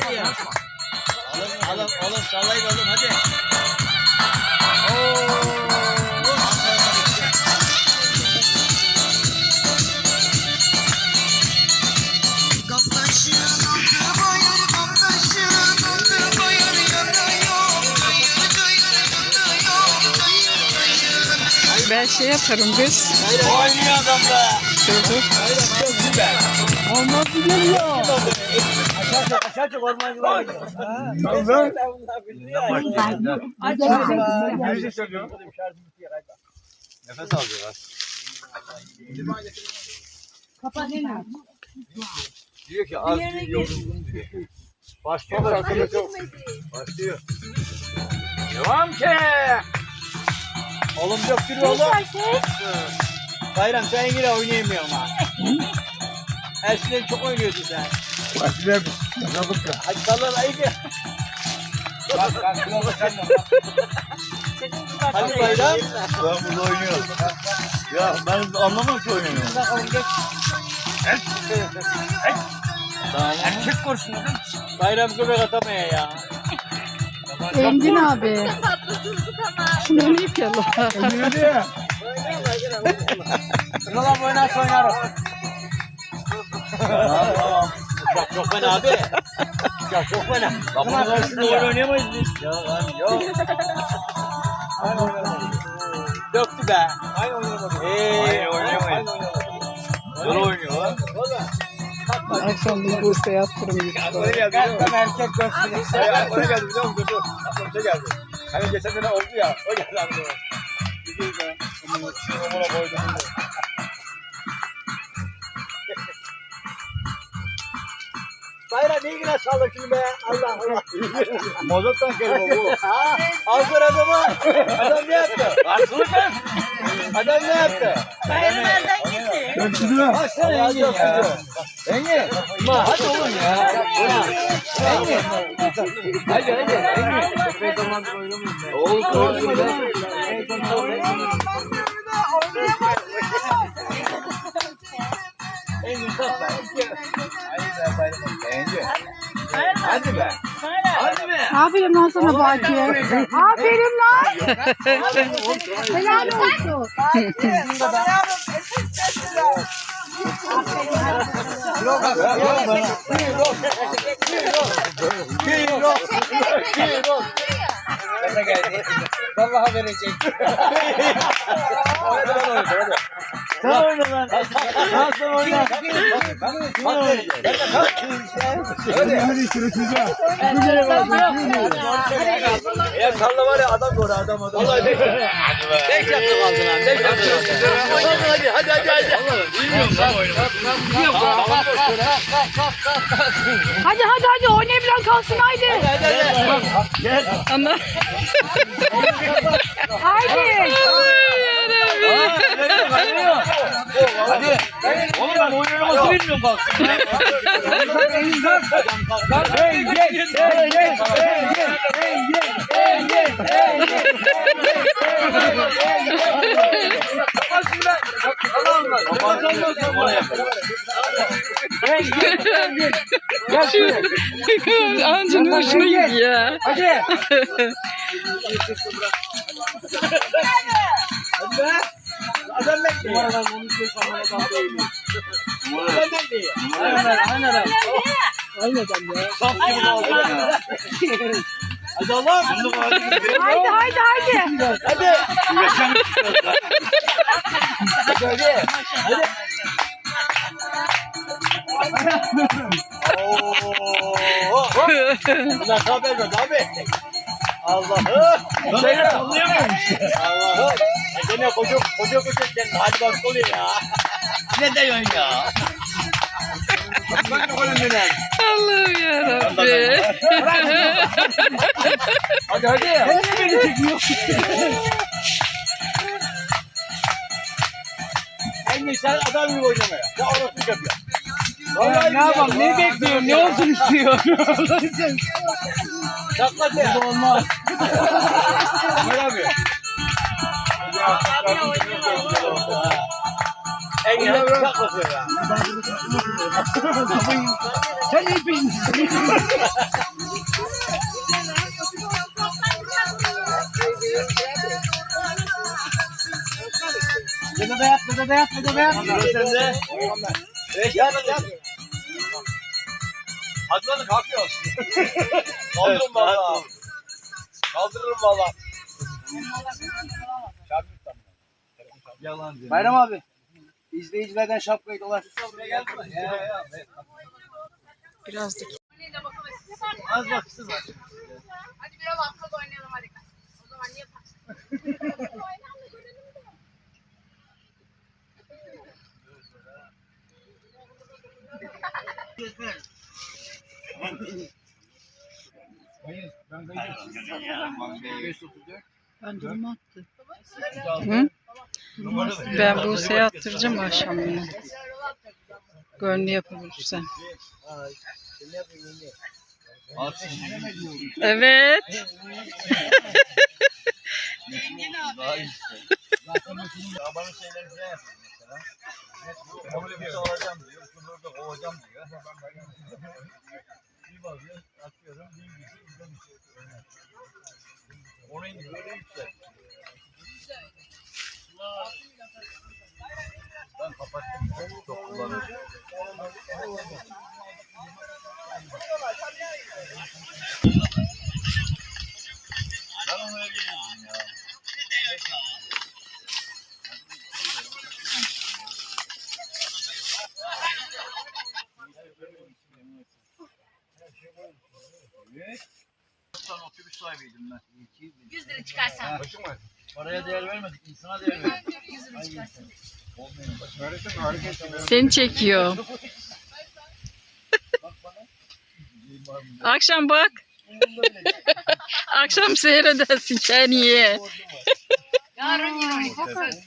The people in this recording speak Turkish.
geliyor. Alın alın alın sallayın oğlum hadi. Oo. Ben şey yaparım kız. Oynuyor adam be. Dur dur. Çok süper. Olmaz mı Nefes alıyorlar. Diyor ki az bir yoruldum diyor. Başlıyor arkadaşım. Başlıyor. Devam ki. Oğlum yok bir oğlum. Bayram sen yine oynayamıyorsun ha. Eskiden çok oynuyorsun sen. Yazalım ya. Hadi sallan ayıcı. Bak bak yolda sen de. Hadi bayram. Ben burada oynuyorum. Ya ben anlamam ki oynuyorum. Bakalım geç. Erkek kurşunu. Bayram göbek atamaya ya. Engin abi. Şunu oynayıp ya la. Nerede? Yalan oynarsa oynarım. Uçak çok fena abi. Uçak çok fena. Bak bunu karşısında oyun oynayamayız biz. Ya lan yok. Döktü be. Aynı oynayamadık. Eee oynayamayız. Zor oynuyor lan. Akşam bir buğsa yaptırım. Aklıma geldi. Gerçekten erkek. Hayır aklıma geldi biliyor musun? Dur. Aklıma şey geldi. Hani geçen sene oldu ya. O geldi aklıma. Gidiyor be. Onu ona koydum. Bayram iyi güne salla şunu be. Allah Allah. Mazottan kelime bu. Ha, Aldır adamı. Adam ne yaptı? Arsılık Adam ne yaptı? Bayır nereden gitti? Ben gidiyorum. Baksana Engin ya. Engin. Ma hadi oğlum ya. Engin. Hadi hadi. Engin. Oğlum ya. Engin kalk be. Hadi be. Hadi be. Aferin lan sana Baki. Aferin lan. Helal olsun. Vallahi verecek. Hadi oynayayım, hadi. Sen oyna lan. Güzel oldu. Eğer salla var ya adam doğru adam adam. Vallahi beş Beş yaptı kaldı lan. Beş yaptı. Hadi hadi hadi hadi. Bilmiyorum lan oyunu. Hadi hadi hadi oynayabilen kalsın haydi. Hadi hadi. Gel. Ana. haydi. Hey gel. Ancının hoşuna gidiyor ya. Hadi. Adam bekliyor. Adam ya. Saf gibi oldu ya. Hadi oğlum. Haydi haydi haydi. Hadi. Hadi. Hadi. Bunlar haber ver abi. Allah'ım. Böyle sallayamıyorum Allah'ım. Gene koca koca koca kendini hadi bak oluyor ya. Ne diyorsun ya? Allah'ım yarabbim. Hadi hadi. Niye beni çekiyor? Engin sen adam gibi oynamaya. Ya orası yapıyor. Ya ne yapalım? Ne bekliyorum? Ne olsun istiyor? Çakla sen. Olmaz. Ne yapıyor? Engin yaklaşıyor ya. Sen ne peşindesin? Bede de yap, bede de yap, bede de yap. Sen valla. Kaldırırım valla. Yalan Bayram abi. İzleyicilerden şapkayı dolaş. Biraz da Az bak kızım. Hadi biraz atla oynayalım hadi. O zaman niye ben durumu attı. Hı? Ben bu seyahat attıracağım akşam yine. Gönlü yapabilirsen. Evet. Onun gibi öyle yüksel. Ben kapattım. Çok kullanıyorum. Ben onu öyle buldum ya. Sen otobüs sahibiydim ben. 100 lira çıkarsan. Paraya değer vermedik, insana değer verdik. 100 lira çıkarsan. Seni çekiyor. Akşam bak. Akşam seyredersin sen ye. Yarın yine oynayacağız.